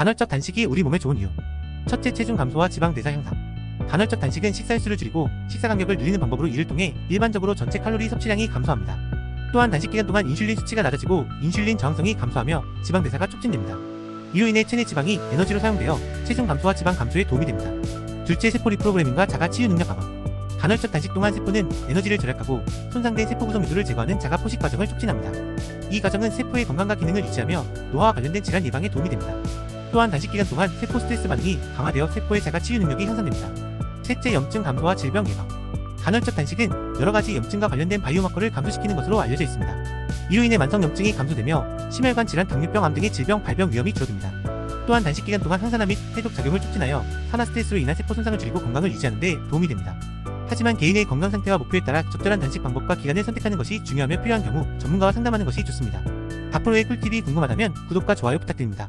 간헐적 단식이 우리 몸에 좋은 이유. 첫째, 체중 감소와 지방 대사 향상. 간헐적 단식은 식사 횟수를 줄이고 식사 간격을 늘리는 방법으로 이를 통해 일반적으로 전체 칼로리 섭취량이 감소합니다. 또한 단식 기간 동안 인슐린 수치가 낮아지고 인슐린 저항성이 감소하며 지방 대사가 촉진됩니다. 이로 인해 체내 지방이 에너지로 사용되어 체중 감소와 지방 감소에 도움이 됩니다. 둘째, 세포 리프로그래밍과 자가 치유 능력 강화. 간헐적 단식 동안 세포는 에너지를 절약하고 손상된 세포 구성 유도를 제거하는 자가 포식 과정을 촉진합니다. 이 과정은 세포의 건강과 기능을 유지하며 노화와 관련된 질환 예방에 도움이 됩니다. 또한 단식 기간 동안 세포 스트레스 반응이 강화되어 세포의 자가 치유 능력이 향상됩니다. 셋째, 염증 감소와 질병 예방. 간헐적 단식은 여러 가지 염증과 관련된 바이오마커를 감소시키는 것으로 알려져 있습니다. 이로 인해 만성 염증이 감소되며 심혈관 질환, 당뇨병, 암 등의 질병 발병 위험이 줄어듭니다. 또한 단식 기간 동안 항산화 및 해독 작용을 촉진하여 산화 스트레스로 인한 세포 손상을 줄이고 건강을 유지하는 데 도움이 됩니다. 하지만 개인의 건강 상태와 목표에 따라 적절한 단식 방법과 기간을 선택하는 것이 중요하며 필요한 경우 전문가와 상담하는 것이 좋습니다. 앞으로의 꿀팁이 궁금하다면 구독과 좋아요 부탁드립니다.